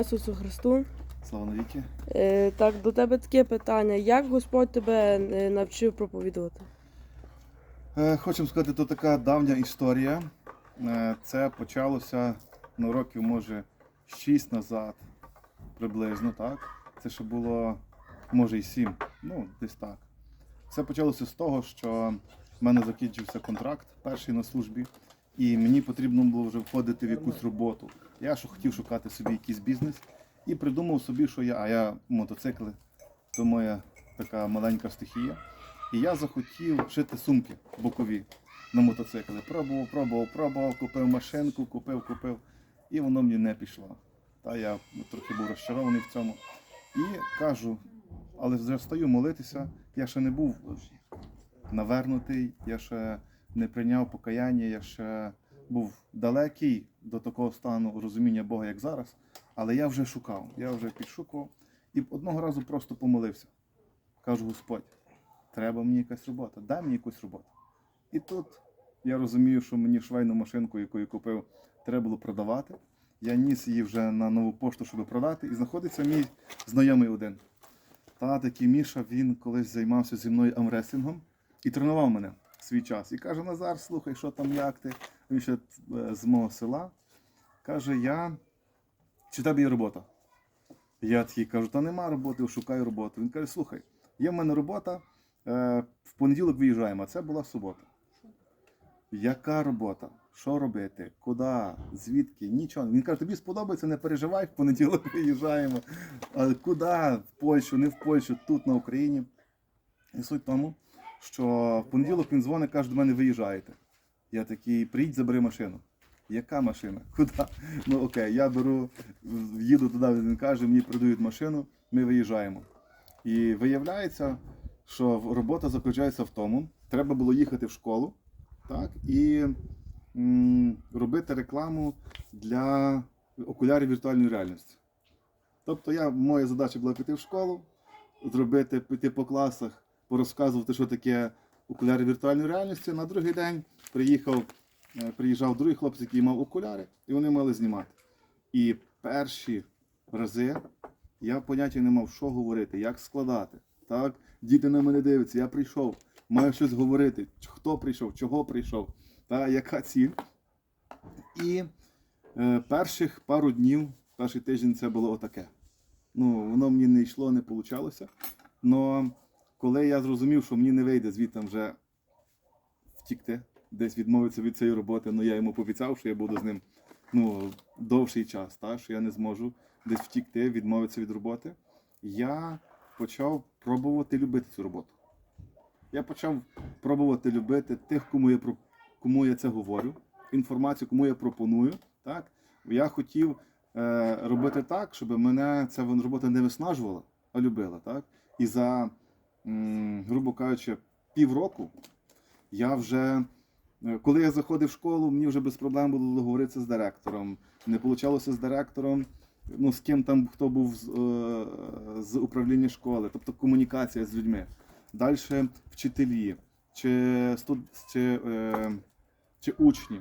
Ісусу Христу. Слава навіки. Е, так, до тебе таке питання. Як Господь тебе е, навчив проповідувати? Е, Хочемо сказати, то така давня історія. Е, Це почалося ну, років, може, 6 назад, приблизно, так? Це ще було, може, і 7, ну, десь так. Це почалося з того, що в мене закінчився контракт перший на службі, і мені потрібно було вже входити в якусь роботу. Я що хотів шукати собі якийсь бізнес і придумав собі, що я, а я мотоцикли, то моя така маленька стихія. І я захотів шити сумки бокові на мотоцикли. Пробував, пробував, пробував, купив машинку, купив, купив. І воно мені не пішло. Та я трохи був розчарований в цьому. І кажу, але вже стою молитися, я ще не був навернутий, я ще не прийняв покаяння, я ще був далекий до такого стану розуміння Бога, як зараз. Але я вже шукав, я вже підшукував. І одного разу просто помолився. Кажу, Господь, треба мені якась робота, дай мені якусь роботу. І тут я розумію, що мені швейну машинку, яку я купив, треба було продавати. Я ніс її вже на нову пошту, щоб продати, і знаходиться мій знайомий один. Та такий Міша, він колись займався зі мною амреслінгом і тренував мене свій час. І каже: Назар, слухай, що там, як ти? Він ще е, з мого села. Каже, я чи тебе є робота? Я такий кажу, та нема роботи, шукаю роботу. Він каже, слухай, є в мене робота, е, в понеділок виїжджаємо, а це була субота. Яка робота? Що робити? Куди? Звідки? Нічого. Він каже, тобі сподобається, не переживай, в понеділок виїжджаємо. Куди? В Польщу, не в Польщу, тут на Україні. І суть тому, що в понеділок він дзвонить, каже, до мене виїжджаєте. Я такий, приїдь, забери машину. Яка машина? Куди? Ну окей, я беру, їду туди, він каже, мені продають машину, ми виїжджаємо. І виявляється, що робота заключається в тому, треба було їхати в школу так, і м, робити рекламу для окулярів віртуальної реальності. Тобто я, моя задача була піти в школу, зробити, піти по класах, порозказувати, що таке окуляри віртуальної реальності. На другий день приїхав, е, приїжджав другий хлопець, який мав окуляри, і вони мали знімати. І перші рази я поняття не мав, що говорити, як складати. Так? Діти на мене дивляться, я прийшов, маю щось говорити, хто прийшов, чого прийшов, та яка ціль. І е, перших пару днів, перший тиждень це було отаке. Ну, воно мені не йшло, не вийшло. Но коли я зрозумів, що мені не вийде звідти вже втікти, десь відмовитися від цієї роботи, ну я йому пообіцяв, що я буду з ним ну, довший час, та, що я не зможу десь втікти, відмовитися від роботи. Я почав пробувати любити цю роботу. Я почав пробувати любити тих, кому я, кому я це говорю, інформацію, кому я пропоную. Так? Я хотів е, робити так, щоб мене ця робота не виснажувала, а любила. Так? І за, грубо кажучи, півроку я вже, е, коли я заходив в школу, мені вже без проблем було договоритися з директором. Не вийшло з директором, ну, з ким там хто був з, е, з управління школи, тобто комунікація з людьми. Далі вчителі чи, студ... чи, е, чи учні.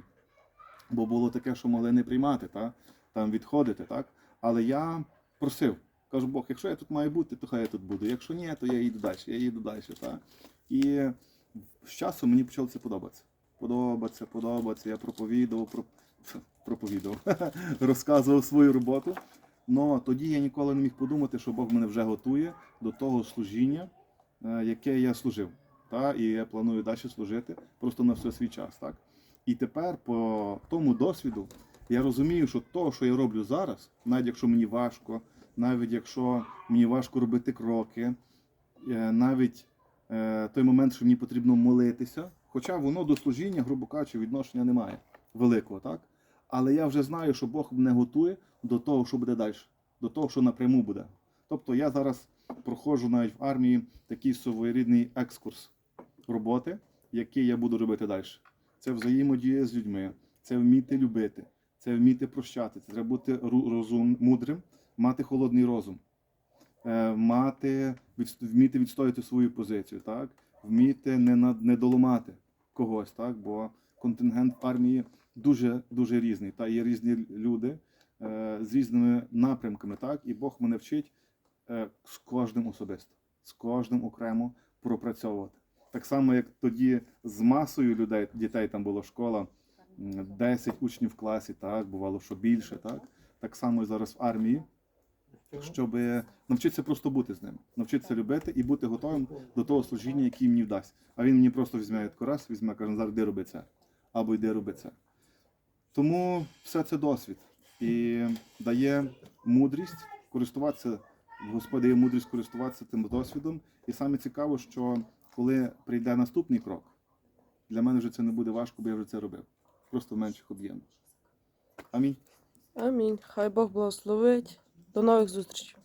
Бо було таке, що могли не приймати, та? там відходити. Так? Але я просив, кажу, Бог, якщо я тут маю бути, то хай я тут буду. Якщо ні, то я їду далі, я їду далі. Та? І з часом мені почало це подобатися. Подобатися, подобатися. Я проповідував, про... проповідував, розказував свою роботу. Но тоді я ніколи не міг подумати, що Бог мене вже готує до того служіння, е, яке я служив. Та? І я планую далі служити просто на все свій час. Так? І тепер, по тому досвіду, я розумію, що то, що я роблю зараз, навіть якщо мені важко, навіть якщо мені важко робити кроки, е, навіть е, той момент, що мені потрібно молитися, хоча воно до служіння, грубо кажучи, відношення немає великого, так? Але я вже знаю, що Бог мене готує до того, що буде далі, до того, що напряму буде. Тобто я зараз проходжу навіть в армії такий своєрідний екскурс роботи, який я буду робити далі. Це взаємодія з людьми, це вміти любити, це вміти прощати, це треба бути розум, мудрим, мати холодний розум, е, мати, вміти відстояти свою позицію, так? вміти не, над- не доламати когось, так? бо контингент армії дуже, дуже різний. Та є різні люди, е, з різними напрямками, так? І Бог мене вчить е, з кожним особисто, з кожним окремо пропрацьовувати. Так само, як тоді з масою людей, дітей там була школа, 10 учнів в класі, так, бувало, що більше, так. Так само і зараз в армії, щоб навчитися просто бути з ним, навчитися любити і бути готовим до того служіння, яке мені вдасть. А він мені просто візьме таку раз, візьме, каже, зараз йди роби це. Або йди роби це. Тому все це досвід і дає мудрість користуватися. Господь дає мудрість користуватися тим досвідом. І саме цікаво, що коли прийде наступний крок, для мене вже це не буде важко, бо я вже це робив. Просто в менших об'ємах. Амінь. Амінь. Хай Бог благословить. До нових зустрічей.